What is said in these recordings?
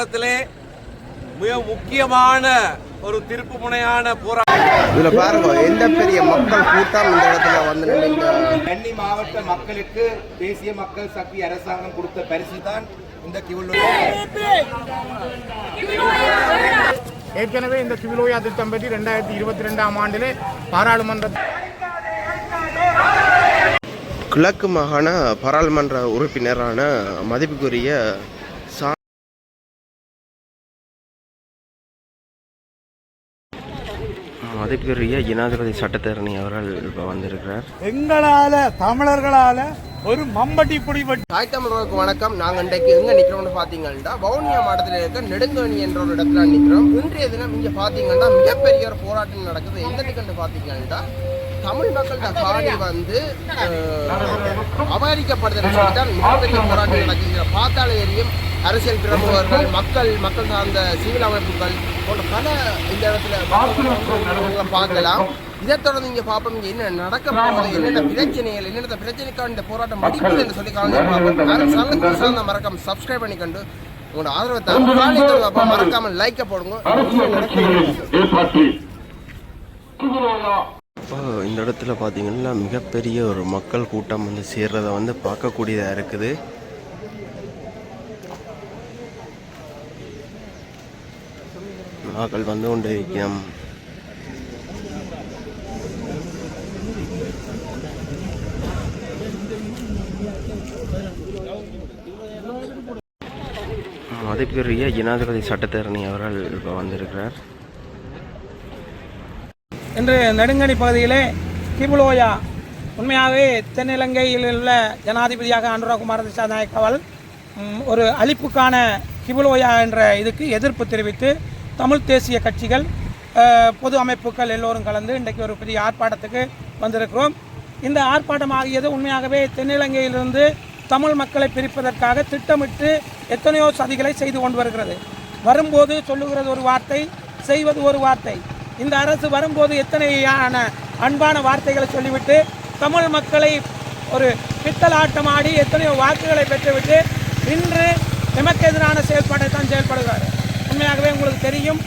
மிக முக்கியமான ஒரு திருப்பு முனையான போராட்டம் இதுல பாருங்க எந்த பெரிய மக்கள் கூட்டம் இந்த இடத்துல வந்து கன்னி மாவட்ட மக்களுக்கு தேசிய மக்கள் சக்தி அரசாங்கம் கொடுத்த பரிசு தான் இந்த ஏற்கனவே இந்த கிவிலோயா திட்டம் பற்றி ரெண்டாயிரத்தி இருபத்தி ரெண்டாம் ஆண்டிலே பாராளுமன்ற கிழக்கு மாகாண பாராளுமன்ற உறுப்பினரான மதிப்புக்குரிய மதிப்புக்குரிய ஜனாதிபதி சட்டத்தரணி அவர்கள் இப்போ வந்திருக்கிறார். எங்களால தமிழர்களால ஒரு மம்பட்டி பிடிபட்டு தாய் தமிழர்களுக்கு வணக்கம். நாங்கள் இன்றைக்கு எங்கே நிற்கிறோம்னு பார்த்தீங்கன்னா வவுனியா மாவட்டத்தில் இருக்க நெடுங்கணி என்ற ஒரு இடத்துல நிற்கிறோம் இன்றைய தினம் இங்கே பார்த்தீங்கன்னா மிகப்பெரிய ஒரு போராட்டம் நடக்குது. எங்கன்னு பார்த்தீங்கன்னா தமிழ் மக்கள் காணி வந்து அபகரிக்கப்படுதுன்னு சொல்லிட்டு மிகப்பெரிய போராட்டம் நடக்குது. பார்த்தாலே எரியும். அரசியல் பிரமுகர்கள் மக்கள் மக்கள் சார்ந்த சிவில் அமைப்புகள் போன்ற பல இந்த இடத்துல பார்க்கலாம். இதை தொடர்ந்து இங்க பார்ப்போம். இங்க என்ன நடக்க போகுது என்னென்ன பிரச்சனைகள் என்னென்ன பிரச்சனைக்கான இந்த போராட்டம் முடிக்குது என்று சொல்லி காலையில் சார்ந்த மறக்காம சப்ஸ்கிரைப் பண்ணிக்கொண்டு உங்களோட ஆதரவை பார்ப்போம் மறக்காம லைக்கை போடுங்க. இப்போ இந்த இடத்துல பார்த்தீங்கன்னா மிகப்பெரிய ஒரு மக்கள் கூட்டம் வந்து சேர்றதை வந்து பார்க்கக்கூடியதாக இருக்குது. மக்கள் வந்து கொண்டு இருக்கிறோம் மதிப்புக்குரிய ஜனாதிபதி சட்டத்தரணி அவர்கள் இப்போ வந்திருக்கிறார். இன்று நெடுங்கணி பகுதியிலே கிபுலோயா உண்மையாகவே தென்னிலங்கையில் உள்ள ஜனாதிபதியாக அனுராகுமார் திசாநாயக் அவள் ஒரு அழிப்புக்கான கிபுலோயா என்ற இதுக்கு எதிர்ப்பு தெரிவித்து தமிழ் தேசிய கட்சிகள் பொது அமைப்புகள் எல்லோரும் கலந்து இன்றைக்கு ஒரு பெரிய ஆர்ப்பாட்டத்துக்கு வந்திருக்கிறோம். இந்த ஆர்ப்பாட்டம் ஆகியது உண்மையாகவே தென்னிலங்கையிலிருந்து தமிழ் மக்களை பிரிப்பதற்காக திட்டமிட்டு எத்தனையோ சதிகளை செய்து கொண்டு வருகிறது. வரும்போது சொல்லுகிறது ஒரு வார்த்தை செய்வது ஒரு வார்த்தை. இந்த அரசு வரும்போது எத்தனையான அன்பான வார்த்தைகளை சொல்லிவிட்டு தமிழ் மக்களை ஒரு பித்தலாட்டம் ஆடி எத்தனையோ வாக்குகளை பெற்றுவிட்டு இன்று எமக்கு எதிரான செயல்பாட்டை தான் செயல்படுகிறார். உண்மையாகவே உங்களுக்கு தெரியும்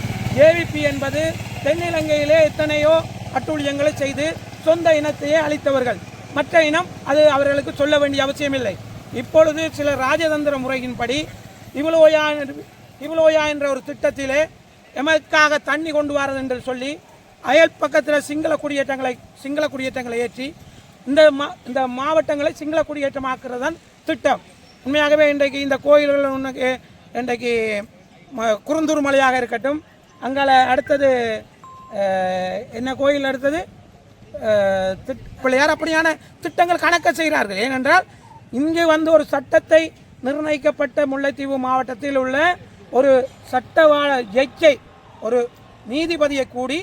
ஏவிபி என்பது தென்னிலங்கையிலே எத்தனையோ அட்டூழியங்களை செய்து சொந்த இனத்தையே அழித்தவர்கள். மற்ற இனம் அது அவர்களுக்கு சொல்ல வேண்டிய அவசியமில்லை. இப்பொழுது சில ராஜதந்திர முறையின்படி இவ்வளோயா இவ்வளோயா என்ற ஒரு திட்டத்திலே எமக்காக தண்ணி கொண்டு வரது என்று சொல்லி அயல் பக்கத்தில் சிங்கள குடியேற்றங்களை சிங்கள குடியேற்றங்களை ஏற்றி இந்த மா இந்த மாவட்டங்களை சிங்கள குடியேற்றமாக்குறது தான் திட்டம். உண்மையாகவே இன்றைக்கு இந்த கோயில்கள் உனக்கு இன்றைக்கு ம- மலையாக இருக்கட்டும் அங்கால அடுத்தது என்ன கோயில் அடுத்தது? பிள்ளையார் அப்படியான திட்டங்கள் கணக்க செய்கிறார்கள்? ஏனென்றால் இங்கு வந்து ஒரு சட்டத்தை நிர்ணயிக்கப்பட்ட முல்லைத்தீவு மாவட்டத்தில் உள்ள ஒரு சட்டவாள ஜட்ஜை ஒரு நீதிபதியை கூடி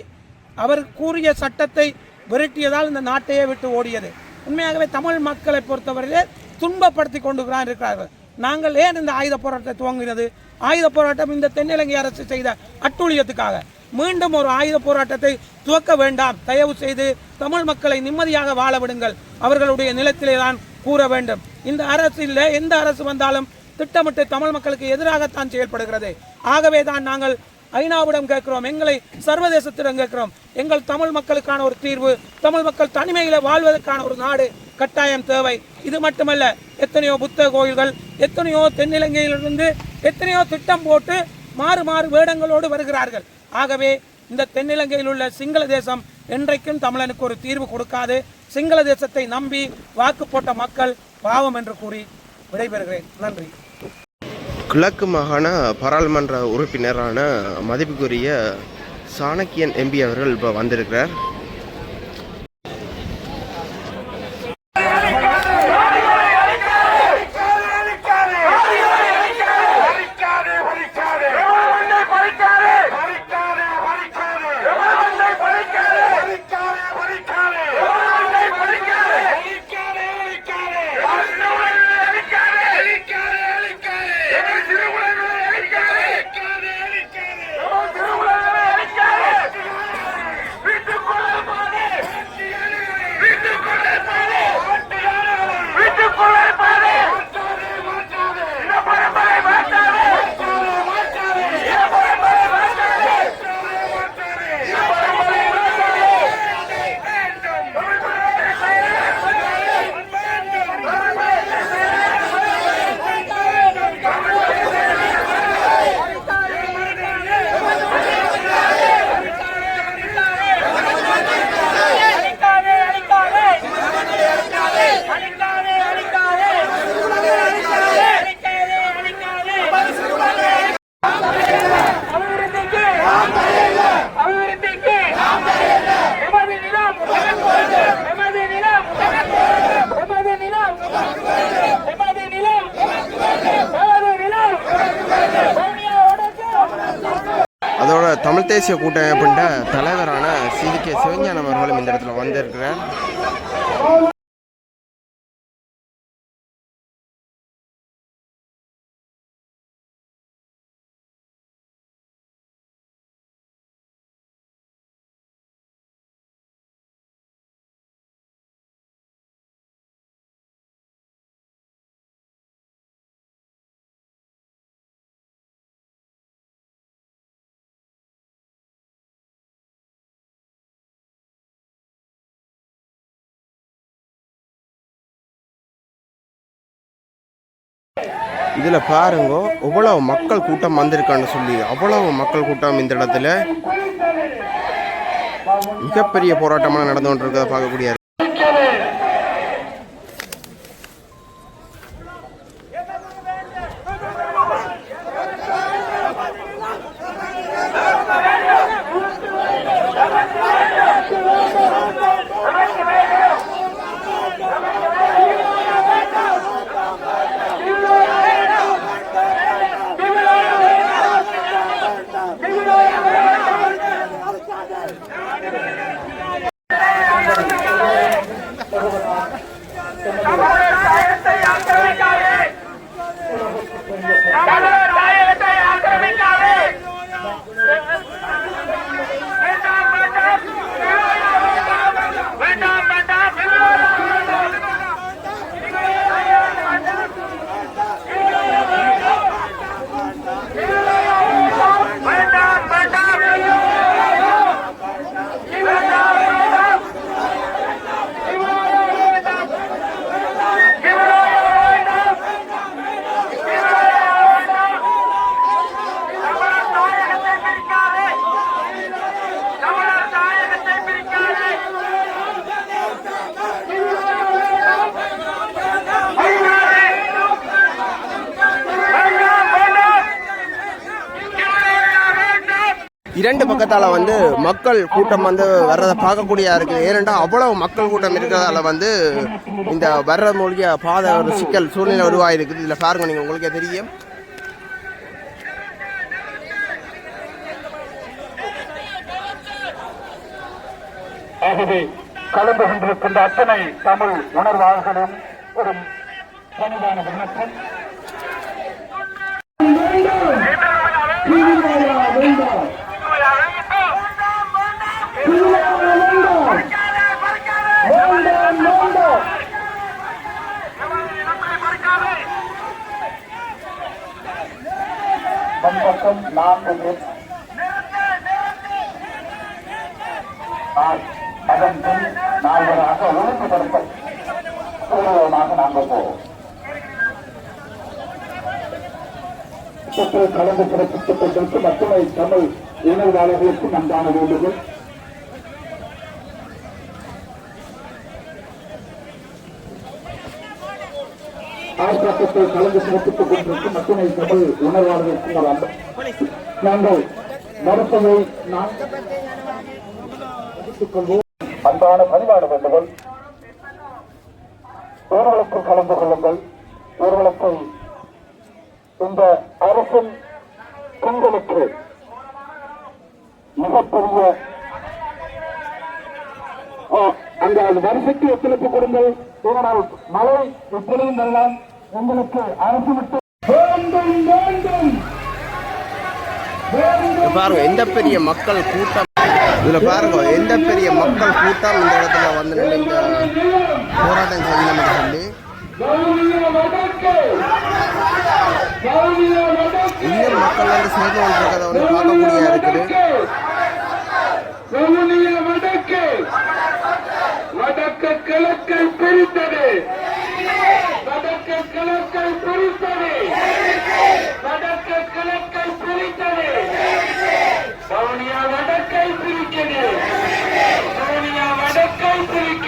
அவர் கூறிய சட்டத்தை விரட்டியதால் இந்த நாட்டையே விட்டு ஓடியது. உண்மையாகவே தமிழ் மக்களை பொறுத்தவரையிலே துன்பப்படுத்தி கொண்டு இருக்கிறார்கள். நாங்கள் ஏன் இந்த ஆயுத போராட்டத்தை துவங்கினது? ஆயுத போராட்டம் இந்த தென்னிலங்கை அரசு செய்த அட்டூழியத்துக்காக. மீண்டும் ஒரு ஆயுத போராட்டத்தை துவக்க வேண்டாம். தயவு செய்து தமிழ் மக்களை நிம்மதியாக வாழ விடுங்கள். அவர்களுடைய நிலத்திலே தான் கூற வேண்டும். இந்த அரசு இல்லை எந்த அரசு வந்தாலும் திட்டமிட்டு தமிழ் மக்களுக்கு எதிராகத்தான் செயல்படுகிறது. ஆகவே தான் நாங்கள் ஐநாவிடம் கேட்கிறோம் எங்களை சர்வதேசத்திடம் கேட்கிறோம். எங்கள் தமிழ் மக்களுக்கான ஒரு தீர்வு தமிழ் மக்கள் தனிமையில் வாழ்வதற்கான ஒரு நாடு கட்டாயம் தேவை. இது மட்டுமல்ல எத்தனையோ புத்த கோயில்கள் எத்தனையோ தென்னிலங்கையிலிருந்து எத்தனையோ திட்டம் போட்டு மாறு மாறு வேடங்களோடு வருகிறார்கள். ஆகவே இந்த தென்னிலங்கையில் உள்ள சிங்கள தேசம் என்றைக்கும் தமிழனுக்கு ஒரு தீர்வு கொடுக்காது. சிங்கள தேசத்தை நம்பி வாக்கு போட்ட மக்கள் பாவம் என்று கூறி விடைபெறுகிறேன். நன்றி. கிழக்கு மாகாண பாராளுமன்ற உறுப்பினரான மதிப்புக்குரிய சாணக்கியன் எம்பி அவர்கள் இப்போ வந்திருக்கிறார். தமிழ் தேசிய கூட்டமைப்புன்ற தலைவரான சி கே சிவஞானம் அவர்களும் இந்த இடத்துல வந்திருக்கிறார். இதில் பாருங்க எவ்வளவு மக்கள் கூட்டம் வந்திருக்கான்னு சொல்லி அவ்வளவு மக்கள் கூட்டம் இந்த இடத்துல. மிகப்பெரிய போராட்டமாக நடந்து கொண்டிருக்கிறத பார்க்கக்கூடிய இரண்டு பக்கத்தால் வந்து மக்கள் கூட்டம் வந்து வர்றதை பார்க்கக்கூடியா இருக்குது. ஏனென்றால் அவ்வளவு மக்கள் கூட்டம் இருக்கிறதால வந்து இந்த வர்ற மூலிகை பாதை ஒரு சிக்கல் சூழ்நிலை உருவாயிருக்குது. இதில் பாருங்க நீங்கள் உங்களுக்கே தெரியும். ஆகவே கலந்து கொண்டிருக்கின்ற அத்தனை தமிழ் உணர்வாளர்களும் ஒரு பணிவான விண்ணப்பம் பம்பக்கம் நான்கு அதன் பின் நால்வராக ஒழுங்குபடுத்த பூர்வமாக நாங்கள் போவோம். கலந்து சிறப்பித்துக் கொண்டிருக்கும் அத்துணை தமிழ் இணைவாளர்களுக்கும் அன்பான வேண்டுகோள். ஆர்ப்பாட்டத்தில் கலந்து சிறப்பித்துக் கொண்டிருக்கும் அத்துணை தமிழ் உணர்வாளர்கள் ஒரு நாங்கள் மருத்துவை நான் அன்பான பணிவான வேண்டுகோள் ஊர்வலத்தில் கலந்து கொள்ளுங்கள். ஊர்வலத்தை இந்த அரசின் பெண்களுக்கு மிகப்பெரிய அந்த அந்த வரிசைக்கு ஒத்துழைப்பு கொடுங்கள். ஏனென்றால் மழை எப்பொழுதும் வரலாம் எங்களுக்கு அரசு விட்டு பாருங்க எந்த பெரிய மக்கள் கூட்டம் இதுல பாருங்க எந்த பெரிய மக்கள் கூட்டம் இந்த இடத்துல வந்து இந்த போராட்டம் செய்யணும் சொல்லி. இன்னும் மக்கள் வந்து சேர்ந்து கொண்டிருக்கிறத வந்து பார்க்கக்கூடியா இருக்குது? வடக்கு கிழக்கை பிரித்தது. கிழக்கை பிரித்தது வடக்கு கிழக்கை பிரித்தது சோனியா வடக்கை பிரிக்கிறது. சோனியா வடக்கை பிரிக்கிறது.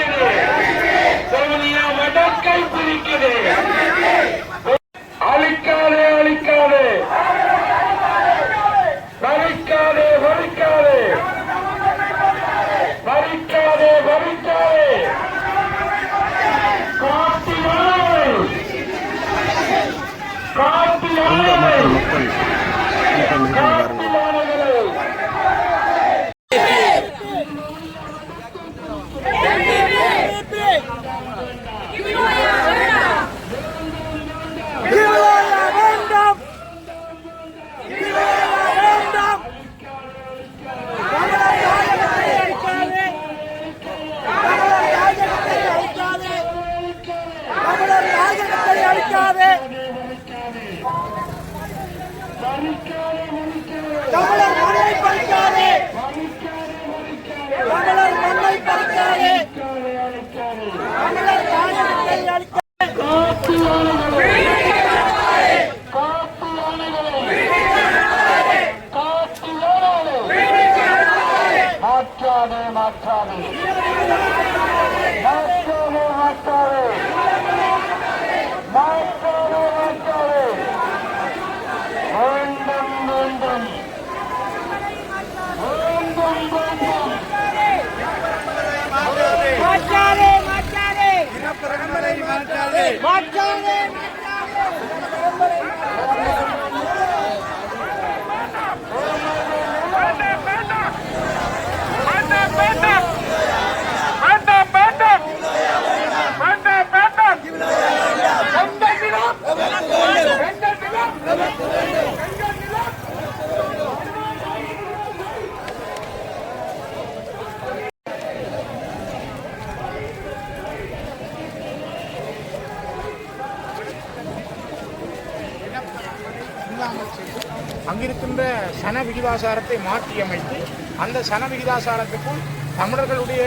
அங்கிருக்கின்ற சன விகிதாசாரத்தை மாற்றியமைத்து அந்த சன விகிதாசாரத்துக்குள் தமிழர்களுடைய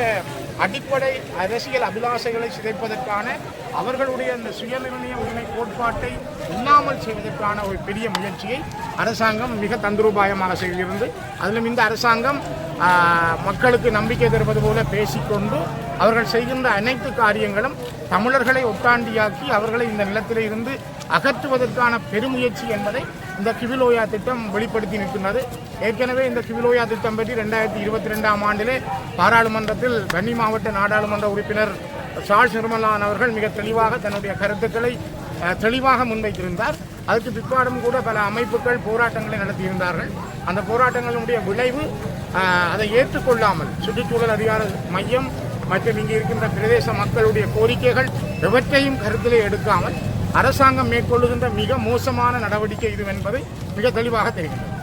அடிப்படை அரசியல் அபிலாசைகளை சிதைப்பதற்கான அவர்களுடைய அந்த சுயநிர்ணய உரிமை கோட்பாட்டை இல்லாமல் செய்வதற்கான ஒரு பெரிய முயற்சியை அரசாங்கம் மிக தந்திரோபாயமாக செய்திருந்து அதிலும் இந்த அரசாங்கம் மக்களுக்கு நம்பிக்கை தருவது போல பேசிக்கொண்டு அவர்கள் செய்கின்ற அனைத்து காரியங்களும் தமிழர்களை ஒட்டாண்டியாக்கி அவர்களை இந்த நிலத்திலிருந்து அகற்றுவதற்கான பெருமுயற்சி என்பதை இந்த கிவிலோயா திட்டம் வெளிப்படுத்தி நிற்கின்றது. ஏற்கனவே இந்த கிவிலோயா திட்டம் பற்றி ரெண்டாயிரத்தி இருபத்தி ரெண்டாம் ஆண்டிலே பாராளுமன்றத்தில் கன்னி மாவட்ட நாடாளுமன்ற உறுப்பினர் ஷால் நிர்மலான் அவர்கள் மிக தெளிவாக தன்னுடைய கருத்துக்களை தெளிவாக முன்வைத்திருந்தார். அதுக்கு பிற்பாடும் கூட பல அமைப்புகள் போராட்டங்களை நடத்தியிருந்தார்கள். அந்த போராட்டங்களுடைய விளைவு அதை ஏற்றுக்கொள்ளாமல் சுற்றுச்சூழல் அதிகார மையம் மற்றும் இங்கே இருக்கின்ற பிரதேச மக்களுடைய கோரிக்கைகள் எவற்றையும் கருத்திலே எடுக்காமல் அரசாங்கம் மேற்கொள்ளுகின்ற மிக மோசமான நடவடிக்கை இது என்பதை மிக தெளிவாக தெரிகிறது.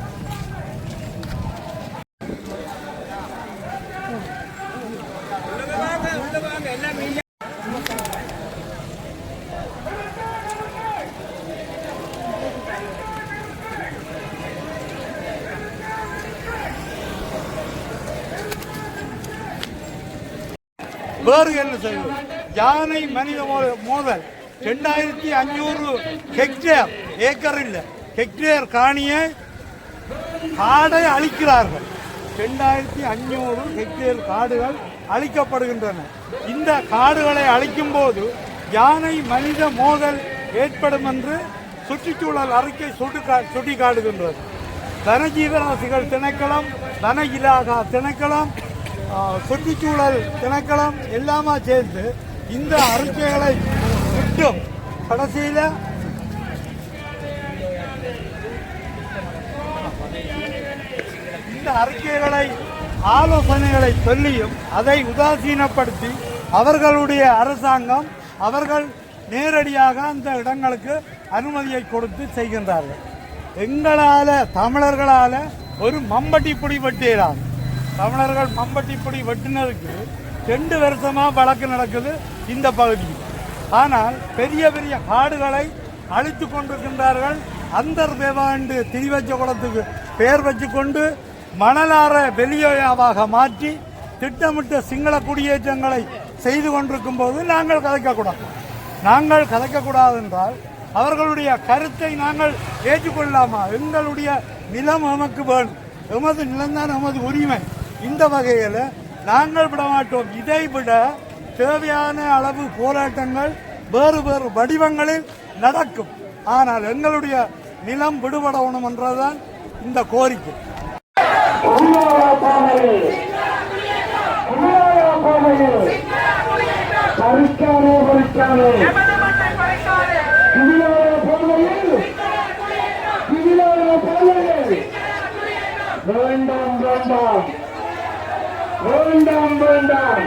வேறு என்ன செய்வது? யானை மனித மோ- மோதல். ரெண்டாயிரத்தி அஞ்சூறு ஹெக்டேர் ஏக்கர் இல்லை. ஹெக்டேர் காணியை காடை அழிக்கிறார்கள். ரெண்டாயிரத்தி அஞ்சூறு ஹெக்டேர் காடுகள் அழிக்கப்படுகின்றன. இந்த காடுகளை அழிக்கும் போது யானை மனித மோதல் ஏற்படும் என்று சுற்றுச்சூழல் அறிக்கை சுட்டி சுட்டிக்காட்டுகின்றது. வனஜீவராசிகள் திணைக்களம் வன இலாகா திணைக்களம் சுற்றுச்சூழல் திணைக்களம் எல்லாமா சேர்ந்து இந்த அறிக்கைகளை விட்டும் கடைசியில் இந்த அறிக்கைகளை ஆலோசனைகளை சொல்லியும் அதை உதாசீனப்படுத்தி அவர்களுடைய அரசாங்கம் அவர்கள் நேரடியாக அந்த இடங்களுக்கு அனுமதியை கொடுத்து செய்கின்றார்கள். எங்களால் தமிழர்களால் ஒரு மம்பட்டி பிடி வெட்டிடாது தமிழர்கள் மம்பட்டி பிடி வெட்டினதுக்கு ரெண்டு வருஷமாக வழக்கு நடக்குது இந்த பகுதியில். ஆனால் பெரிய பெரிய காடுகளை அழித்து கொண்டிருக்கின்றார்கள். அந்தர் தேவாண்டு திரிவச்ச குளத்துக்கு பெயர் வச்சுக்கொண்டு மணலார வெளியாக மாற்றி திட்டமிட்ட சிங்கள குடியேற்றங்களை செய்து கொண்டிருக்கும் போது நாங்கள் கதைக்கக்கூடாது. நாங்கள் கதைக்கக்கூடாது என்றால் அவர்களுடைய கருத்தை நாங்கள் ஏற்றுக்கொள்ளாமா? எங்களுடைய நிலம் எமக்கு வேணும். எமது நிலம்தான் எமது உரிமை. இந்த வகையில் நாங்கள் விட மாட்டோம் இதை விட தேவையான அளவு போராட்டங்கள் வேறு வேறு வடிவங்களில் நடக்கும். ஆனால் எங்களுடைய நிலம் விடுபடணும் என்றதுதான் இந்த கோரிக்கை. வேண்டாம் வேண்டாம். வேண்டாம் வேண்டாம்.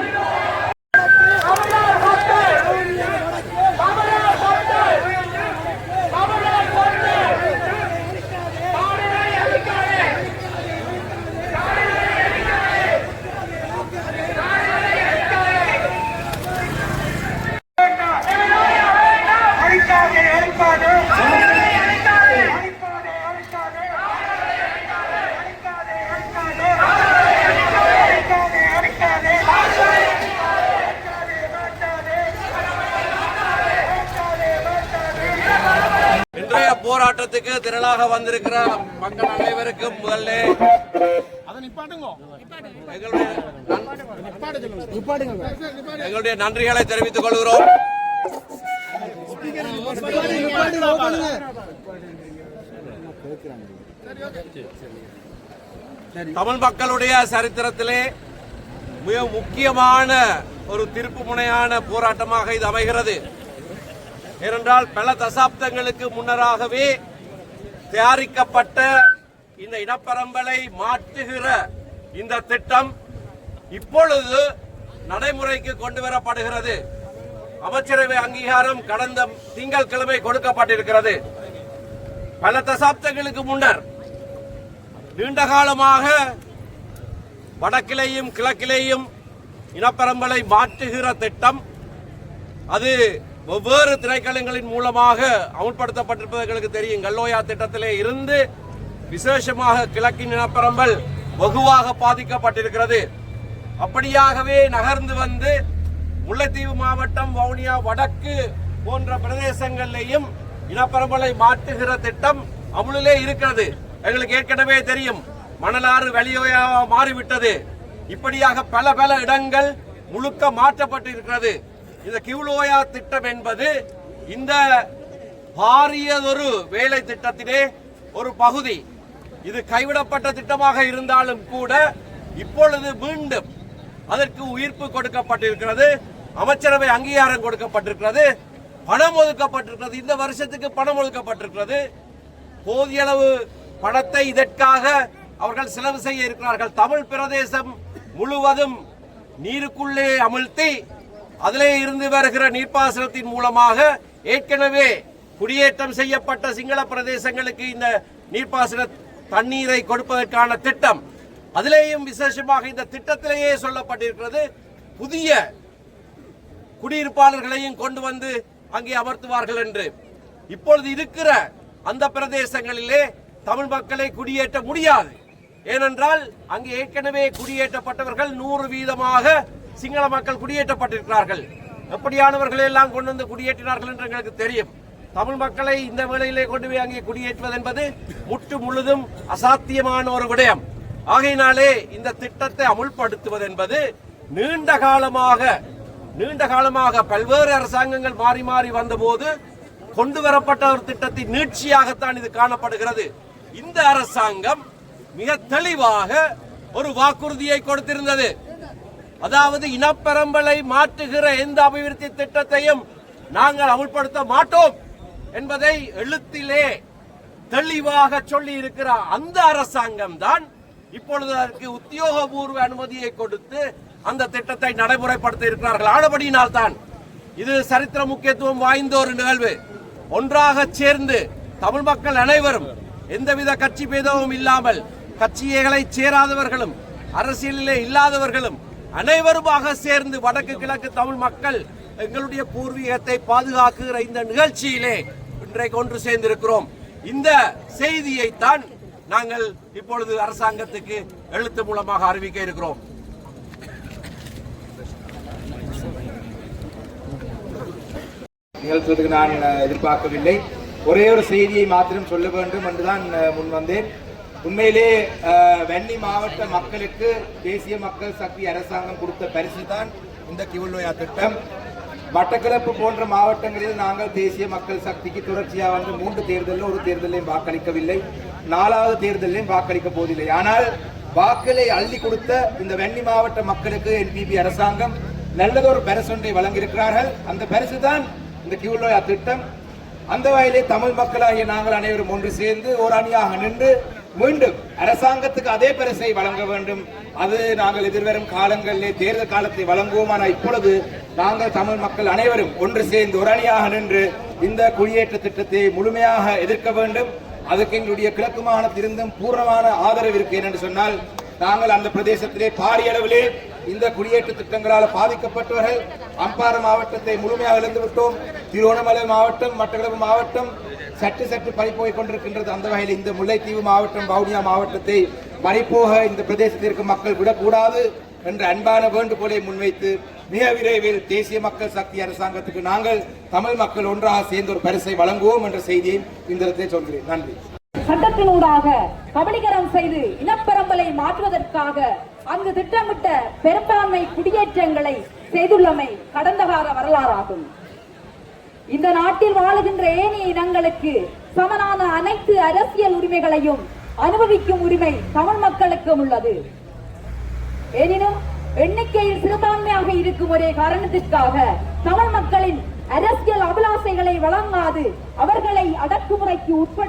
கூட்டத்துக்கு திரளாக வந்திருக்கிற மக்கள் அனைவருக்கும் முதல்ல எங்களுடைய எங்களுடைய நன்றிகளை தெரிவித்துக் கொள்கிறோம். தமிழ் மக்களுடைய சரித்திரத்திலே மிக முக்கியமான ஒரு திருப்பு முனையான போராட்டமாக இது அமைகிறது. ஏனென்றால் பல தசாப்தங்களுக்கு முன்னராகவே தயாரிக்கப்பட்ட இந்த இனப்பரம்பலை மாற்றுகிற இந்த திட்டம் இப்பொழுது நடைமுறைக்கு கொண்டு வரப்படுகிறது. அமைச்சரவை அங்கீகாரம் கடந்த திங்கட்கிழமை கொடுக்கப்பட்டிருக்கிறது. பல தசாப்தங்களுக்கு முன்னர் நீண்ட காலமாக வடக்கிலேயும் கிழக்கிலேயும் இனப்பரம்பலை மாற்றுகிற திட்டம் அது வெவ்வேறு திரைக்களங்களின் மூலமாக அமுல்படுத்தப்பட்டிருப்பது எங்களுக்கு தெரியும். கல்லோயா திட்டத்திலே இருந்து விசேஷமாக கிழக்கின் இனப்பரம்பல் வெகுவாக பாதிக்கப்பட்டிருக்கிறது. அப்படியாகவே நகர்ந்து வந்து முல்லைத்தீவு மாவட்டம் வவுனியா வடக்கு போன்ற பிரதேசங்களிலேயும் இனப்பரம்பலை மாற்றுகிற திட்டம் அமுலிலே இருக்கிறது. எங்களுக்கு ஏற்கனவே தெரியும். மணலாறு வெளியோயா மாறிவிட்டது. இப்படியாக பல பல இடங்கள் முழுக்க மாற்றப்பட்டு இருக்கிறது இந்த கிவ்லோயா திட்டம் என்பது இந்த பாரியதொரு வேலை திட்டத்திலே ஒரு பகுதி. இது கைவிடப்பட்ட திட்டமாக இருந்தாலும் கூட இப்பொழுது மீண்டும் அதற்கு உயிர்ப்பு கொடுக்கப்பட்டிருக்கிறது அமைச்சரவை அங்கீகாரம் கொடுக்கப்பட்டிருக்கிறது பணம் ஒதுக்கப்பட்டிருக்கிறது இந்த வருஷத்துக்கு பணம் ஒதுக்கப்பட்டிருக்கிறது. போதிய அளவு பணத்தை இதற்காக அவர்கள் செலவு செய்ய இருக்கிறார்கள். தமிழ் பிரதேசம் முழுவதும் நீருக்குள்ளே அமிழ்த்தி அதிலே இருந்து வருகிற நீர்ப்பாசனத்தின் மூலமாக ஏற்கனவே குடியேற்றம் செய்யப்பட்ட சிங்கள பிரதேசங்களுக்கு இந்த நீர்ப்பாசன தண்ணீரை கொடுப்பதற்கான திட்டம். அதிலேயும் விசேஷமாக இந்த திட்டத்திலேயே சொல்லப்பட்டிருக்கிறது. புதிய குடியிருப்பாளர்களையும் கொண்டு வந்து அங்கே அமர்த்துவார்கள் என்று. இப்பொழுது இருக்கிற அந்த பிரதேசங்களிலே தமிழ் மக்களை குடியேற்ற முடியாது. ஏனென்றால் அங்கே ஏற்கனவே குடியேற்றப்பட்டவர்கள் நூறு வீதமாக சிங்கள மக்கள் குடியேற்றப்பட்டிருக்கிறார்கள். எப்படியானவர்களை எல்லாம் கொண்டு வந்து குடியேற்றினார்கள் என்று எங்களுக்கு தெரியும். தமிழ் மக்களை இந்த வேளையிலே கொண்டு போய் அங்கே குடியேற்றுவது என்பது முற்று முழுதும் அசாத்தியமான ஒரு விடயம். ஆகையினாலே இந்த திட்டத்தை அமுல்படுத்துவது என்பது நீண்ட காலமாக நீண்ட காலமாக பல்வேறு அரசாங்கங்கள் மாறி மாறி வந்தபோது கொண்டு வரப்பட்ட ஒரு திட்டத்தின் நீட்சியாகத்தான் இது காணப்படுகிறது. இந்த அரசாங்கம் மிக தெளிவாக ஒரு வாக்குறுதியை கொடுத்திருந்தது. அதாவது இனப்பெரம்பலை மாற்றுகிற எந்த அபிவிருத்தி திட்டத்தையும் நாங்கள் அமுல்படுத்த மாட்டோம் என்பதை எழுத்திலே தெளிவாக சொல்லி இருக்கிற அந்த அரசாங்கம் தான் இப்பொழுது அதற்கு உத்தியோகபூர்வ அனுமதியை கொடுத்து அந்த திட்டத்தை நடைமுறைப்படுத்த இருக்கிறார்கள் ஆனபடியினால் தான் இது சரித்திர முக்கியத்துவம் வாய்ந்த ஒரு நிகழ்வு. ஒன்றாக சேர்ந்து தமிழ் மக்கள் அனைவரும் எந்தவித கட்சி பேதமும் இல்லாமல் கட்சிகளை சேராதவர்களும் அரசியலிலே இல்லாதவர்களும் அனைவருமாக சேர்ந்து வடக்கு கிழக்கு தமிழ் மக்கள் எங்களுடைய பூர்வீகத்தை பாதுகாக்குகிற இந்த நிகழ்ச்சியிலே இன்றைக்கு ஒன்று சேர்ந்திருக்கிறோம். இந்த செய்தியை தான் நாங்கள் இப்பொழுது அரசாங்கத்துக்கு எழுத்து மூலமாக அறிவிக்க இருக்கிறோம். நிகழ்த்துவதற்கு நான் எதிர்பார்க்கவில்லை. ஒரே ஒரு செய்தியை மாத்திரம் சொல்ல வேண்டும் என்றுதான் முன் வந்தேன். உண்மையிலே வெண்ணி மாவட்ட மக்களுக்கு தேசிய மக்கள் சக்தி அரசாங்கம் கொடுத்த பரிசு தான் இந்த கிவுல்லோயா திட்டம். மட்டக்களப்பு போன்ற மாவட்டங்களில் நாங்கள் தேசிய மக்கள் சக்திக்கு தொடர்ச்சியாக வந்து மூன்று தேர்தலில் ஒரு தேர்தலையும் வாக்களிக்கவில்லை. நாலாவது தேர்தலையும் வாக்களிக்க போவதில்லை. ஆனால் வாக்களை அள்ளி கொடுத்த இந்த வெண்ணி மாவட்ட மக்களுக்கு என்பிபி அரசாங்கம் நல்லதொரு பரிசொன்றை வழங்கியிருக்கிறார்கள். அந்த பரிசு தான் இந்த கியூலோயா திட்டம். அந்த வகையிலே தமிழ் மக்களாகிய நாங்கள் அனைவரும் ஒன்று சேர்ந்து ஒரு அணியாக நின்று மீண்டும் அரசாங்கத்துக்கு அதே பரிசை வழங்க வேண்டும். அது நாங்கள் எதிர்வரும் காலங்களிலே தேர்தல் காலத்தை வழங்குவோமானால் இப்பொழுது நாங்கள் தமிழ் மக்கள் அனைவரும் ஒன்று சேர்ந்து ஒரு அணியாக நின்று இந்த குடியேற்ற திட்டத்தை முழுமையாக எதிர்க்க வேண்டும். அதுக்கு எங்களுடைய கிழக்கு மாகாணத்திலிருந்தும் பூர்ணமான ஆதரவு இருக்கு என்று சொன்னால் நாங்கள் அந்த பிரதேசத்திலே பாரிய அளவிலே இந்த குடியேற்ற திட்டங்களால் பாதிக்கப்பட்டவர்கள் அம்பாறை மாவட்டத்தை முழுமையாக இழந்து விட்டோம். திருவண்ணாமலை மாவட்டம் மட்டக்களப்பு மாவட்டம் சற்று சற்று பறிப்போய் கொண்டிருக்கின்றது. அந்த வகையில் இந்த முல்லைத்தீவு மாவட்டம் வவுனியா மாவட்டத்தை பறிப்போக இந்த பிரதேசத்திற்கு மக்கள் விடக்கூடாது என்ற அன்பான வேண்டுகோளை முன்வைத்து மிக விரைவில் தேசிய மக்கள் சக்தி அரசாங்கத்துக்கு நாங்கள் தமிழ் மக்கள் ஒன்றாக சேர்ந்து ஒரு பரிசை வழங்குவோம் என்ற செய்தியை இந்த இடத்தை சொல்கிறேன். நன்றி. சட்டத்தினூடாக கபலீகரம் செய்து இனப்பெரம்பலை மாற்றுவதற்காக அங்கு திட்டமிட்ட பெரும்பான்மை குடியேற்றங்களை செய்துள்ளமை கடந்த கால வரலாறாகும். இந்த நாட்டில் வாழுகின்ற ஏனைய இனங்களுக்கு சமனான அனைத்து அரசியல் உரிமைகளையும் அனுபவிக்கும் உரிமை தமிழ் மக்களுக்கும் உள்ளது. எனினும் எண்ணிக்கையில் சிறுபான்மையாக இருக்கும் ஒரே காரணத்திற்காக தமிழ் மக்களின் அரசியல் அபிலாசைகளை வழங்காது அவர்களை அடக்குமுறைக்கு உட்படுத்த